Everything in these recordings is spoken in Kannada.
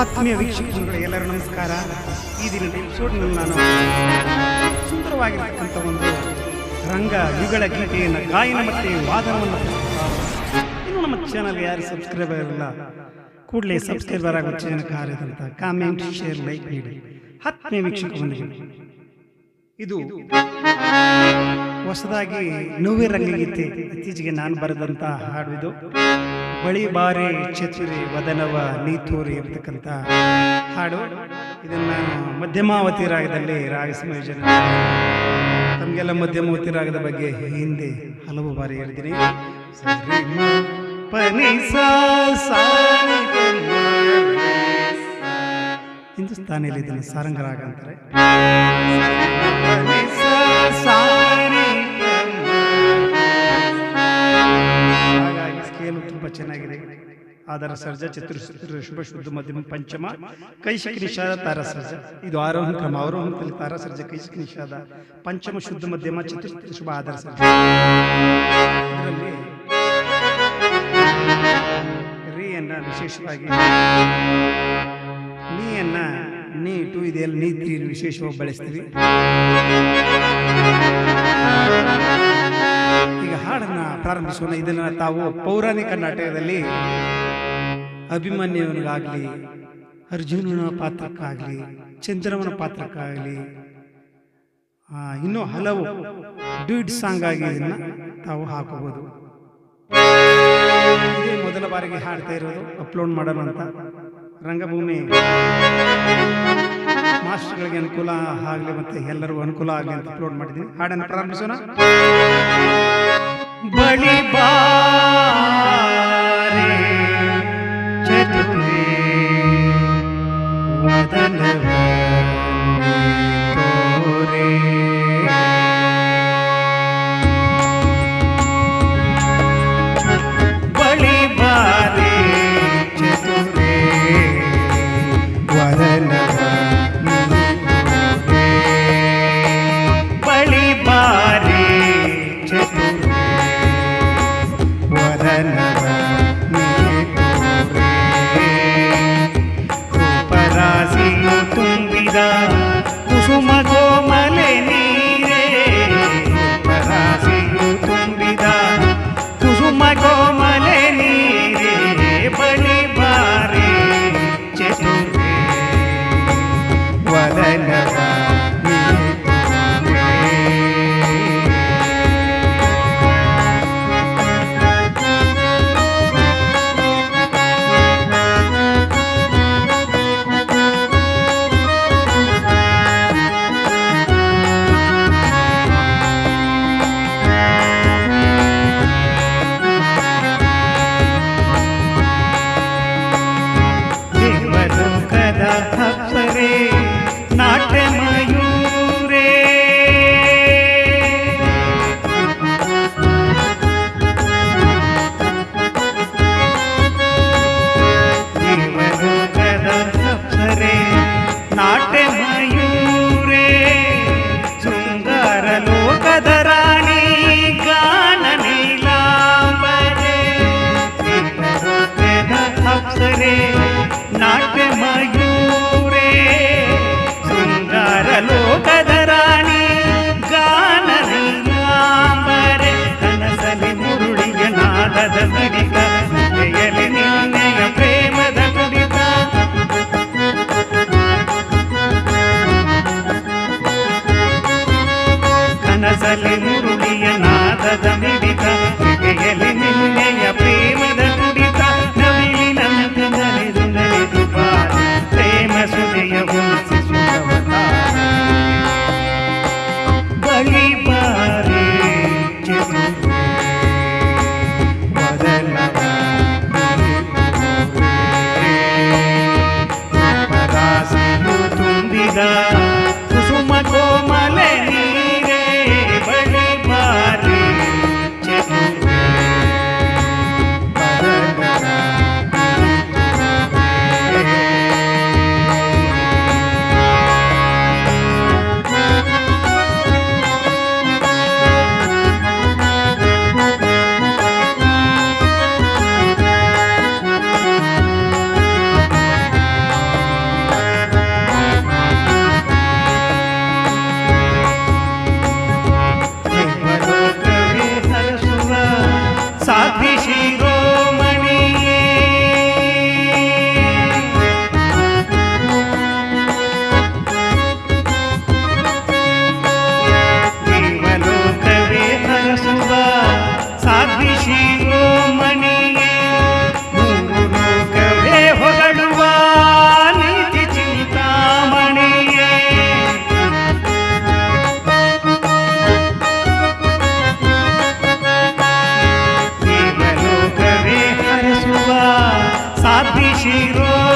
ಆತ್ಮೀಯ ವೀಕ್ಷಕರುಗಳು ಎಲ್ಲರೂ ನಮಸ್ಕಾರ. ಈ ದಿನದ ಎಪಿಸೋಡ್ನಲ್ಲಿ ನಾನು ಸುಂದರವಾಗಿರ್ತಕ್ಕಂಥ ಒಂದು ರಂಗ, ಯುಗಳ ಗೀತೆಯನ್ನು, ಗಾಯನ ಮತ್ತು ವಾದನವನ್ನು ಇನ್ನು ನಮ್ಮ ಚಾನಲ್ ಯಾರು ಸಬ್ಸ್ಕ್ರೈಬರ್ ಇಲ್ಲ, ಕೂಡಲೇ ಸಬ್ಸ್ಕ್ರೈಬರ್ ಆಗೋ ಚಾನಲ್ ಕಾರ್ಯದಂತ ಕಾಮೆಂಟ್ ಶೇರ್ ಲೈಕ್ ನೀಡಿ. ಆತ್ಮೀಯ ವೀಕ್ಷಕ ಬಂದಿದೆ ಇದು ಹೊಸದಾಗಿ ನವ್ಯ ರಂಗಗೀತೆ ಇತ್ತೀಚೆಗೆ ನಾನು ಬರೆದಂತ ಹಾಡು ಇದು ಬಳಿ ಬಾರಿ ಚತುರಿ ವದನವ ನೀತೂರಿ ಇರ್ತಕ್ಕಂಥ ಹಾಡು. ಇದನ್ನ ಮಧ್ಯಮಾವತಿ ರಾಗದಲ್ಲಿ ರಾಗ ಸಂಯೋಜನೆ ತಮಗೆಲ್ಲ ಮಧ್ಯಮಾವತಿ ರಾಗದ ಬಗ್ಗೆ ಹಿಂದೆ ಹಲವು ಬಾರಿ ಹೇಳಿದ್ದೀನಿ. ಹಿಂದೂಸ್ತಾನಿಯಲ್ಲಿ ಇದನ್ನು ಸಾರಂಗರಾಗ ಅಂತಾರೆ ಹಾಗಾಗಿ ಸ್ಕೇಲು ತುಂಬಾ ಚೆನ್ನಾಗಿದೆ. ಆಧಾರ ಸರ್ಜ, ಚತುರ್ ಶುಭ, ಶುದ್ಧ, ಮಧ್ಯಮ, ಪಂಚಮ, ಕೈಶಿಕ ನಿಷಾದ, ತಾರ ಸರ್ಜ. ಇದು ಆರೋಹಣ ಕ್ರಮ. ಅವರೋಹಣದಲ್ಲಿ ತಾರ ಸರ್ಜ, ಕೈಶಿಕ ನಿಷಾದ, ಪಂಚಮ, ಶುದ್ಧ, ಮಧ್ಯಮ, ಚತುರ್ ಶುಭ ಆಧಾರ ಸರ್ಜ. ಇದರಲ್ಲಿ ರೀಯನ್ನ ವಿಶೇಷವಾಗಿ ನೀಯನ್ನ ನೀ ಇದೆಲ್ಲ ನೀತಿ ವಿಶೇಷವಾಗಿ ಬಳಸ್ತೀವಿ. ಈಗ ಹಾಡನ್ನ ಪ್ರಾರಂಭಿಸೋಣ. ಇದನ್ನ ತಾವು ಪೌರಾಣಿಕ ನಾಟಕದಲ್ಲಿ ಅಭಿಮನ್ಯುವನಿಗಾಗ್ಲಿ, ಅರ್ಜುನನ ಪಾತ್ರಕ್ಕಾಗ್ಲಿ, ಚಂದ್ರಮನ ಪಾತ್ರಕ್ಕಾಗಲಿ ಇನ್ನೂ ಹಲವು ಡ್ಯೂಟ್ ಸಾಂಗ್ ಆಗಿ ಇದನ್ನ ತಾವು ಹಾಕಬಹುದು ಮೊದಲ ಬಾರಿಗೆ ಹಾಡ್ತಾ ಇರೋದು, ಅಪ್ಲೋಡ್ ಮಾಡೋಣ ಅಂತ. ರಂಗಭೂಮಿ. ಮಾಸ್ಟರ್ಗಳಿಗೆ ಅನುಕೂಲ ಆಗಲಿ ಮತ್ತೆ ಎಲ್ಲರಿಗೂ ಅನುಕೂಲ ಆಗಲಿ ಅಂತ ಅಪ್ಲೋಡ್ ಮಾಡಿದ್ದೀನಿ ಹಾಡನ್ನು ಪ್ರಾರಂಭಿಸೋಣ. ಬಳಿ ಬಾ ಚತುರೇ কুসুমাগো ನುಡಿಯ ನಾದದ ಮಿಡಿತ ಎಲೆ ನಿನ್ನೆಯ ಪ್ರೇಮದ ನುಡಿತ ನವಿಲಿ ನನಗೆ ನಲಿದು ನಲಿದು ಬಾರ ಪ್ರೇಮ ಸುದೆಯ ಉಳಿಸಿ ಸುಖವತಾರ ಬಳಿ Shiva.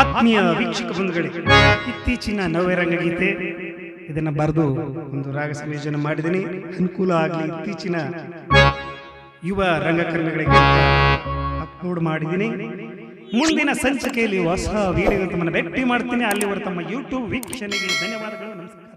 ಆತ್ಮೀಯ ವೀಕ್ಷಕ ಬಂಧುಗಳೇ ಇತ್ತೀಚಿನ ನವ್ಯರಂಗ ಗೀತೆ. ಇದನ್ನ ಬರೆದು ಒಂದು ರಾಗ ಸಂಯೋಜನೆ ಮಾಡಿದ್ದೀನಿ. ಅನುಕೂಲ ಆಗಲಿ ಇತ್ತೀಚಿನ ಯುವ ರಂಗಕರ್ಮಿಗಳಿಗೆ ಅಪ್ಲೋಡ್ ಮಾಡಿದ್ದೀನಿ. ಮುಂದಿನ ಸಂಚಿಕೆಯಲ್ಲಿ ಹೊಸ ವಿಡಿಯೋ ಭೇಟಿ ಮಾಡ್ತೀನಿ. ಅಲ್ಲಿವರೆಗೆ ತಮ್ಮ ಯೂಟ್ಯೂಬ್ ವೀಕ್ಷಣೆಗೆ ಧನ್ಯವಾದಗಳು. ನಮಸ್ಕಾರ.